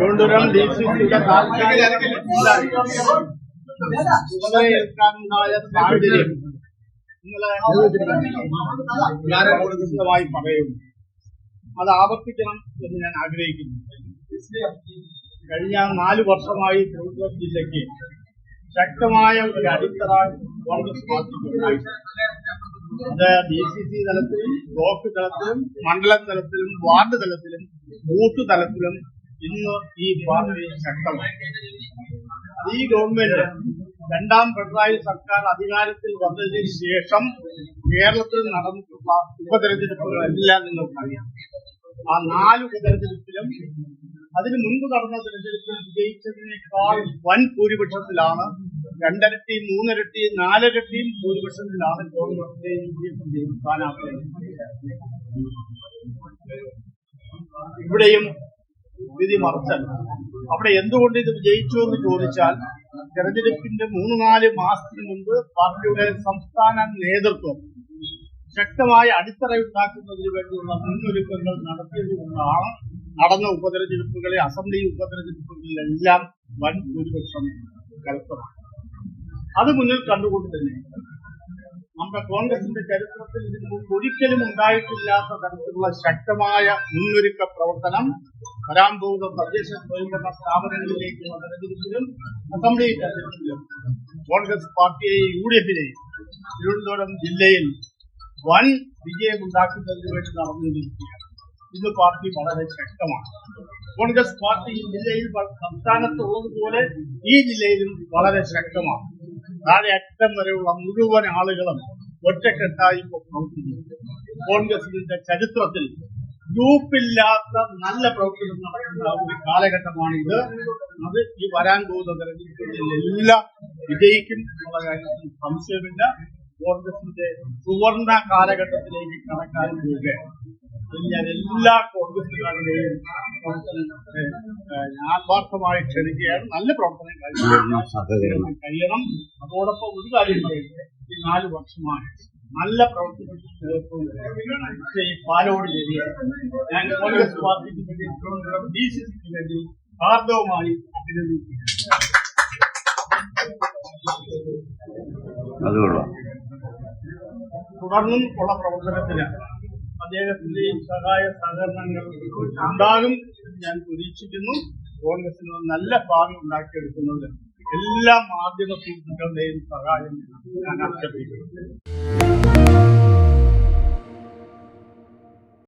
Thiruvananthapuram D C സിയുടെ താൽക്കാലിക അത് ആവർത്തിക്കണം എന്ന് ഞാൻ ആഗ്രഹിക്കുന്നു. കഴിഞ്ഞ നാല് വർഷമായി തിരുവനന്തപുരം ജില്ലയ്ക്ക് ശക്തമായ ഒരു അടിത്തറ കോൺഗ്രസ് പാർട്ടിക്കുണ്ടായി അത് ഡി സി സി തലത്തിലും ബ്ലോക്ക് തലത്തിലും മണ്ഡലം തലത്തിലും വാർഡ് തലത്തിലും ബൂത്ത് തലത്തിലും ഇന്ന് ഈ പാർട്ടി ശക്തമായി. ഈ ഗവൺമെന്റ് രണ്ടാം പിണറായി സർക്കാർ അധികാരത്തിൽ വന്നതിന് ശേഷം കേരളത്തിൽ നടന്നിട്ടുള്ള ഉപതെരഞ്ഞെടുപ്പുകളെല്ലാം നിങ്ങൾക്കറിയാം. ആ നാല് ഉപതെരഞ്ഞെടുപ്പിലും അതിന് മുൻപ് നടന്ന തെരഞ്ഞെടുപ്പിൽ വിജയിച്ചതിനേക്കാൾ വൻ ഭൂരിപക്ഷത്തിലാണ് രണ്ടരട്ടി മൂന്നിരട്ടി നാലരട്ടിയും ഭൂരിപക്ഷത്തിലാണ് കോൺഗ്രസിന്റെയും യു ഇവിടെയും വിധി മറച്ചല്ല. അവിടെ എന്തുകൊണ്ട് ഇത് വിജയിച്ചു എന്ന് ചോദിച്ചാൽ തെരഞ്ഞെടുപ്പിന്റെ മൂന്ന് നാല് മാസത്തിന് മുൻപ് പാർട്ടിയുടെ സംസ്ഥാന നേതൃത്വം ശക്തമായ അടിത്തറയുണ്ടാക്കുന്നതിന് വേണ്ടിയുള്ള മുന്നൊരുക്കങ്ങൾ നടത്തിയതുകൊണ്ടാണ് നടന്ന ഉപതെരഞ്ഞെടുപ്പുകളെ അസംബ്ലി ഉപതെരഞ്ഞെടുപ്പുകളിലെല്ലാം വൻ ഭൂരിപക്ഷം കരസ്ഥമാണ് അത് മുന്നിൽ കണ്ടുകൊണ്ട് തന്നെ നമ്മുടെ കോൺഗ്രസിന്റെ ചരിത്രത്തിൽ മുമ്പ് ഒരിക്കലും ഉണ്ടായിട്ടില്ലാത്ത തരത്തിലുള്ള ശക്തമായ മുന്നൊരുക്ക പ്രവർത്തനം വരാൻ പോകുന്ന തദ്ദേശ സ്വയംഭരണ സ്ഥാപനങ്ങളിലേക്കുള്ള തെരഞ്ഞെടുപ്പിലും അസംബ്ലി തെരഞ്ഞെടുപ്പിലും കോൺഗ്രസ് പാർട്ടിയെയും യു ഡി എഫിനെയും തിരുവനന്തപുരം ജില്ലയിൽ വൻ വിജയമുണ്ടാക്കുന്നതിന് വേണ്ടി നടന്നുകൊണ്ടിരിക്കുകയാണ്. ഇന്ന് പാർട്ടി വളരെ ശക്തമാണ്. കോൺഗ്രസ് പാർട്ടി ഈ ജില്ലയിൽ സംസ്ഥാനത്ത് സംസ്ഥാനത്തുള്ളതുപോലെ ഈ ജില്ലയിലും വളരെ ശക്തമാണ്. താഴെ അറ്റം വരെയുള്ള മുഴുവൻ ആളുകളും ഒറ്റക്കെട്ടായി ഇപ്പോൾ പ്രവർത്തിക്കുന്നു. കോൺഗ്രസിന്റെ ചരിത്രത്തിൽ ഗ്രൂപ്പില്ലാത്ത നല്ല പ്രവർത്തനം നടക്കുന്ന ഒരു കാലഘട്ടമാണ് ഇത് അത് ഈ വരാൻ പോകുന്ന തെരഞ്ഞെടുപ്പുകളിലെല്ലാം വിജയിക്കും എന്നുള്ള കാര്യത്തിൽ സംശയമില്ല. കോൺഗ്രസിന്റെ സുവർണ കാലഘട്ടത്തിലേക്ക് കടക്കാൻ പോവുകയാണ് ഞാൻ എല്ലാ കോൺഗ്രസുകാരുടെയും പ്രവർത്തനങ്ങളെ ആത്മാർത്ഥമായി ക്ഷണിക്കുകയാണ്. നല്ല പ്രവർത്തനം കഴിയണം കഴിയണം. അതോടൊപ്പം ഒരു കാര്യം പറയുന്നത്. ഈ നാല് വർഷമായി നല്ല പ്രവർത്തനം ശ്രീ പാലോട് ഞാൻ കോൺഗ്രസ് പാർട്ടിക്ക് വേണ്ടി തിരുവനന്തപുരം ഡി സി സിക്ക് വേണ്ടി ഹാർദവമായി അഭിനന്ദിക്കുകയാണ് തുടർന്നും ഉള്ള പ്രവർത്തനത്തിന് അദ്ദേഹത്തിന്റെയും സഹായ സഹകരണങ്ങൾ ഉണ്ടാകും ഞാൻ പ്രതീക്ഷിക്കുന്നു. കോൺഗ്രസിന് നല്ല ഭാവി ഉണ്ടാക്കിയെടുക്കുന്നത് എല്ലാ മാധ്യമ സുഹൃത്തുക്കളുടെയും സഹായം ഞാൻ അഭ്യർത്ഥിക്കുന്നു